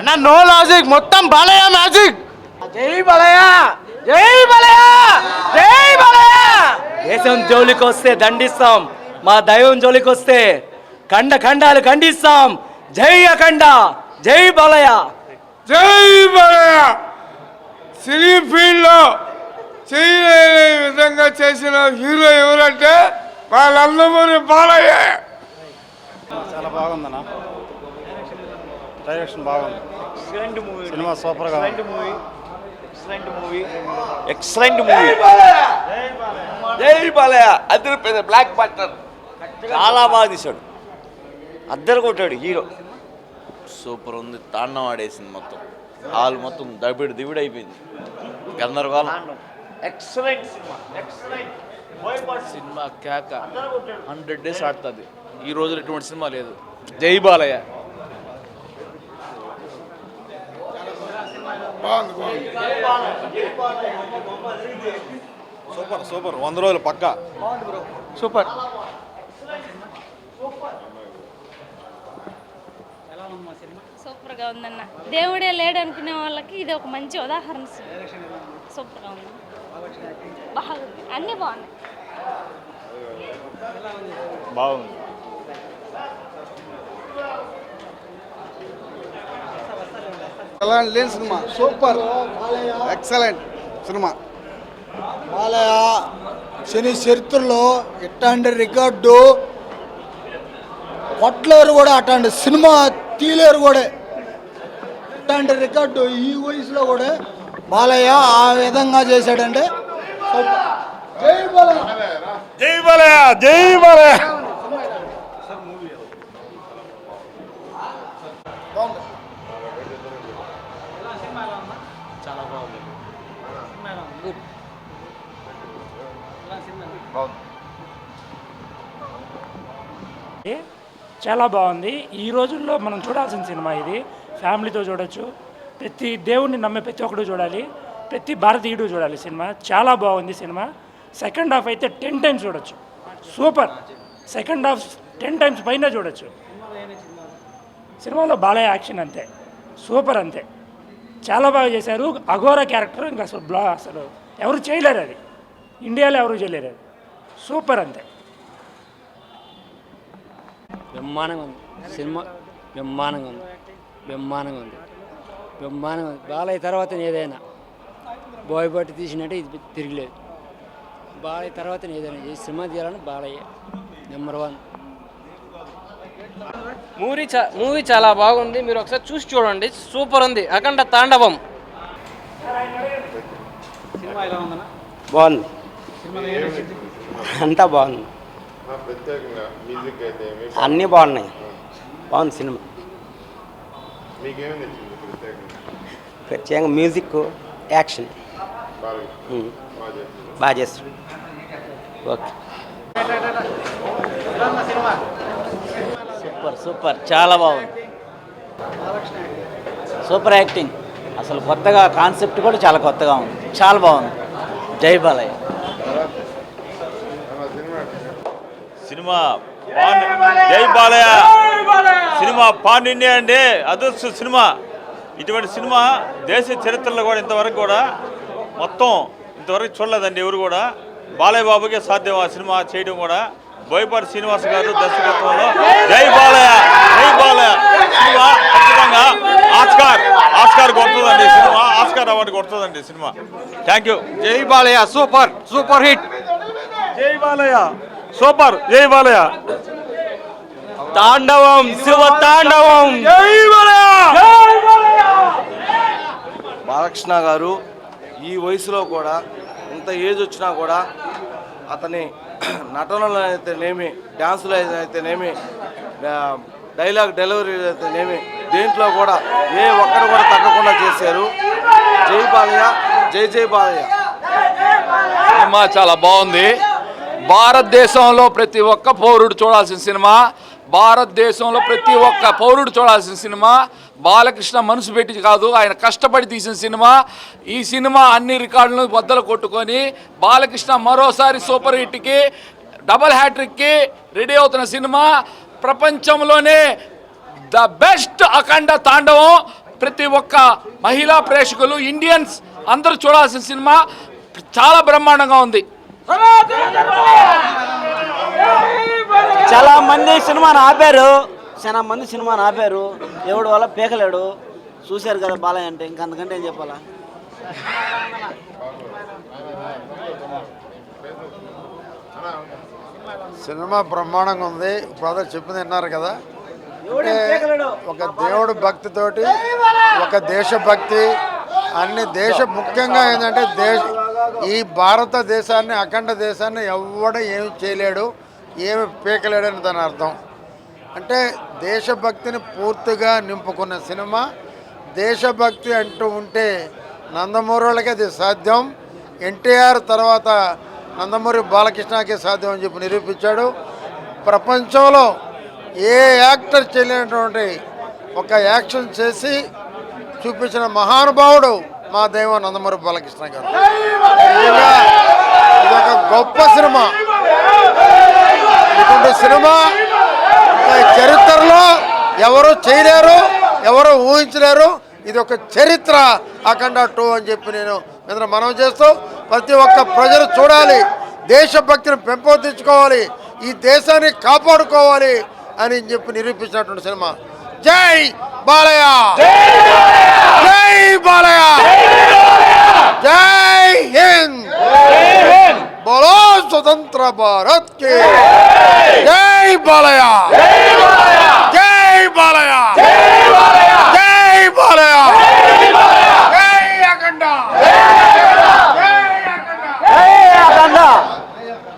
అన్న no logic మొత్తం Balayya magic జై బాలయ్య జై బాలయ్య జై బాలయ్య దేశం జోలికి వస్తే దండిస్తాం మా దైవం జోలికి వస్తే ఖండ ఖండాలు ఖండిస్తాం. జై అఖండ జై బాలయ్య జై బాలయ్య సినీ ఫీల్డ్లో చేయలేని విధంగా చేసిన హీరో ఎవరంటే మా నందమూరి బాలయ్య చాలా బాగుందన్న డైరెక్షన్ బాగుంది. సినిమా సూపర్గా ఉంది. ఎక్సలెంట్ మూవీ జై బాలయ్య. బ్లాక్ బట్టర్ చాలా బాగా తీశాడు. అద్దరు కొట్టాడు హీరో. సూపర్ ఉంది. తాండం ఆడేసింది మొత్తం. హాల్ మొత్తం దబిడి దివిడి అయిపోయింది. గందరగోళం. ఎక్సలెంట్ సినిమా ఎక్సలెంట్ సినిమా కేక. హండ్రెడ్ డేస్ ఆడుతుంది. ఈ రోజు ఇటువంటి సినిమా లేదు. జై బాలయ్య. Super super. వంద రోజులు పక్కా. సూపర్. సూపర్గా ఉందన్న. దేవుడే లేడు అనుకునే వాళ్ళకి ఇది ఒక మంచి ఉదాహరణ. సూపర్గా ఉంది. బాగుంది. అన్నీ బాగున్నాయి. బాగుంది. ఎలాంటి లేని cinema. Super. Excellent cinema. Balayya శని చరిత్రలో ఇట్లాంటి రికార్డు? కొట్లేరు కూడా అట్లాంటి సినిమా తీలేరు కూడా. ఇట్లాంటి రికార్డు ఈ వయసులో కూడా బాలయ్య ఆ విధంగా చేశాడంటే. జై బాలయ్య. జై బాలయ్య జై బాలయ్య. చాలా బాగుంది. ఈ రోజుల్లో మనం చూడాల్సిన సినిమా ఇది. ఫ్యామిలీతో చూడొచ్చు. ప్రతి దేవుణ్ణి నమ్మే ప్రతి ఒక్కడు చూడాలి. ప్రతి భారతీయుడు చూడాలి సినిమా. చాలా బాగుంది సినిమా. సెకండ్ హాఫ్ అయితే టెన్ టైమ్స్ చూడొచ్చు. Super. Second half ten times పైన చూడొచ్చు. సినిమాలో బాలయ్య యాక్షన్ అంతే. సూపర్ అంతే. చాలా బాగా చేశారు. అఘోర క్యారెక్టర్ ఇంకా అసలు బ్లా అసలు ఎవరు చేయలేరు అది. ఇండియాలో ఎవరు చేయలేరు అది. సూపర్ అంతే. బ్రహ్మాండంగా ఉంది. సినిమా బ్రహ్మాండంగా ఉంది. బ్రహ్మాండంగా ఉంది. బ్రహ్మాండంగా ఉంది. బాలయ్య తర్వాత ఏదైనా. బోయబట్టి తీసినట్టే ఇది తిరగలేదు. బాలయ్య తర్వాత ఏదైనా ఈ సినిమా తీయాలని బాలయ్య నెంబర్ వన్. మూవీ చా మూవీ చాలా బాగుంది. మీరు ఒకసారి చూసి చూడండి. సూపర్ ఉంది. అఖండ తాండవం. బాగుంది. అంతా బాగుంది. అన్నీ బాగున్నాయి. బాగుంది సినిమా. ప్రత్యేకంగా? మ్యూజిక్ యాక్షన్ బాగా చేస్తుంది ఓకే. Super super. చాలా బాగుంది. Super acting. అసలు కొత్తగా కాన్సెప్ట్ కూడా చాలా కొత్తగా ఉంది. చాలా బాగుంది. జై బాలయ్య. సినిమా పాన్ జై బాలయ్య. సినిమా పాన్ ఇండియా అండి. అదృష్ట సినిమా. ఇటువంటి సినిమా దేశ చరిత్రలో కూడా ఇంతవరకు కూడా మొత్తం ఇంతవరకు చూడలేదండి ఎవరు కూడా. బాలయ్య బాబుకే సాధ్యం ఆ సినిమా చేయడం కూడా. బోయపాటి శ్రీనివాస్ గారు దర్శకత్వంలో. జై బాలయ్య. జై బాలయ్య. సినిమా ఖచ్చితంగా ఆస్కార్. ఆస్కార్ కొడుతుందండి సినిమా. ఆస్కార్ అవార్డు కొడుతుందండి సినిమా. థ్యాంక్ యూ జై బాలయ్య. సూపర్. Super hit. జై బాలయ్య. సూపర్. జై బాలయ్య. తాండవం శివ తాండవం. బాలకృష్ణ గారు ఈ వయసులో కూడా ఇంత ఏజ్ వచ్చినా కూడా అతని నటనలో అయితేనేమి డ్యాన్సులో అయితేనేమి డైలాగ్ డెలివరీ అయితేనేమి దేంట్లో కూడా ఏ ఒక్కరు కూడా తగ్గకుండా చేశారు. జై బాలయ్య జై జై బాలయ్య. సినిమా చాలా బాగుంది. భారతదేశంలో ప్రతి ఒక్క పౌరుడు చూడాల్సిన సినిమా భారతదేశంలో ప్రతి ఒక్క పౌరుడు చూడాల్సిన సినిమా బాలకృష్ణ మనసు పెట్టి కాదు ఆయన కష్టపడి తీసిన సినిమా. ఈ సినిమా అన్ని రికార్డులను బద్దలు కొట్టుకొని బాలకృష్ణ మరోసారి సూపర్ హిట్కి డబల్ హ్యాట్రిక్కి రెడీ అవుతున్న సినిమా. ప్రపంచంలోనే ద బెస్ట్ అఖండ తాండవం. ప్రతి ఒక్క మహిళా ప్రేక్షకులు ఇండియన్స్ అందరూ చూడాల్సిన సినిమా. చాలా బ్రహ్మాండంగా ఉంది. చాలా మంది సినిమాను ఆపారు. చాలా మంది సినిమాను ఆపారు. ఎవడు వల్ల పీకలేడు? చూశారు కదా బాలయ్య అంటే ఇంకా అంతకంటే ఏం చెప్పాలా? సినిమా బ్రహ్మాండంగా ఉంది. బ్రదర్ చెప్పింది విన్నారు కదా. ఒక దేవుడు భక్తితోటి ఒక దేశభక్తి అన్ని దేశ ముఖ్యంగా ఏంటంటే దేశ ఈ భారతదేశాన్ని అఖండ దేశాన్ని ఎవడ ఏమి చేయలేడు ఏమి పీకలేడని దాని అర్థం. అంటే దేశభక్తిని పూర్తిగా నింపుకున్న సినిమా. దేశభక్తి అంటూ ఉంటే నందమూరులకి అది సాధ్యం. ఎన్టీఆర్ తర్వాత నందమూరి బాలకృష్ణకే సాధ్యం అని చెప్పి నిరూపించాడు. ప్రపంచంలో ఏ యాక్టర్ చేయలేనటువంటి ఒక యాక్షన్ చేసి చూపించిన మహానుభావుడు మా దైవం నందమూరి బాలకృష్ణ గారు. ఇది ఒక గొప్ప సినిమా. ఇటువంటి సినిమా చరిత్రలో ఎవరు చేయలేరు ఎవరు ఊహించలేరు. ఇది ఒక చరిత్ర అఖండ టూ అని చెప్పి నేను మీద మనం చేస్తూ ప్రతి ఒక్క ప్రజలు చూడాలి దేశభక్తిని పెంపొందించుకోవాలి ఈ దేశాన్ని కాపాడుకోవాలి అని చెప్పి నిరూపించినటువంటి సినిమా. జై బాలయ్య జై బాలయ్య జై హింద్ బోలో స్వతంత్ర భారత్కి జై బాలయ్య